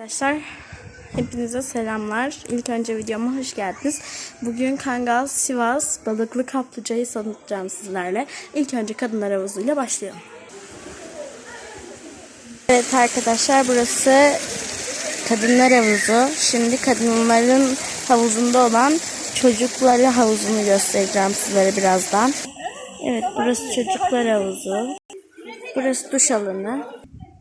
Arkadaşlar hepinize selamlar. İlk önce videoma hoş geldiniz. Bugün Kangal Sivas balıklı kaplıcayı tanıtacağım sizlerle. İlk önce kadınlar havuzuyla başlayalım. Evet arkadaşlar burası kadınlar havuzu. Şimdi kadınların havuzunda olan çocukları havuzunu göstereceğim sizlere birazdan. Evet burası çocuklar havuzu. Burası duş alanı.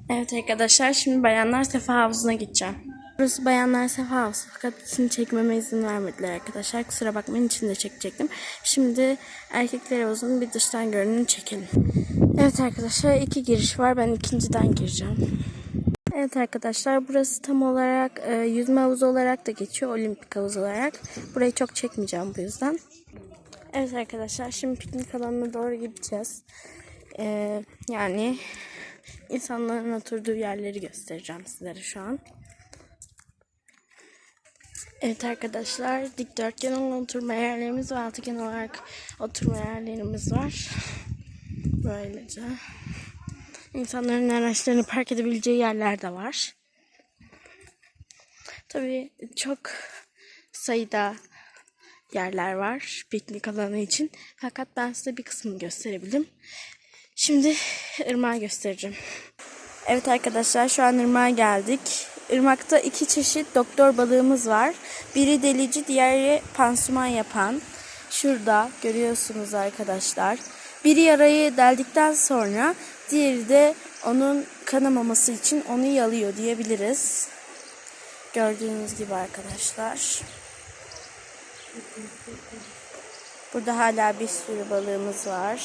Evet arkadaşlar şimdi bayanlar sefa havuzuna gideceğim. Burası bayanlar sefa havuzu fakat içini çekmeme izin vermediler arkadaşlar. Kusura bakmayın içinde çekecektim. Şimdi erkekler havuzunun bir dıştan görünümünü çekelim. Evet arkadaşlar iki giriş var. Ben ikinciden gireceğim. Evet arkadaşlar burası tam olarak e, yüzme havuzu olarak da geçiyor. Olimpik havuz olarak. Burayı çok çekmeyeceğim bu yüzden. Evet arkadaşlar şimdi piknik alanına doğru gideceğiz. E, yani insanların oturduğu yerleri göstereceğim sizlere şu an. Evet arkadaşlar dikdörtgen oturma yerlerimiz ve altıgen olarak oturma yerlerimiz var. Böylece. İnsanların araçlarını park edebileceği yerler de var. Tabii çok sayıda yerler var piknik alanı için. Fakat ben size bir kısmını gösterebilirim. Şimdi ırmağı göstereceğim. Evet arkadaşlar şu an ırmağa geldik. Irmakta iki çeşit doktor balığımız var. Biri delici, diğeri pansuman yapan. Şurada görüyorsunuz arkadaşlar. Biri yarayı deldikten sonra diğeri de onun kanamaması için onu yalıyor diyebiliriz. Gördüğünüz gibi arkadaşlar. Burada hala bir sürü balığımız var.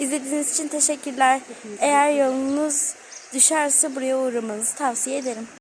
İzlediğiniz için teşekkürler. Eğer yolunuz düşerse buraya uğramanızı tavsiye ederim.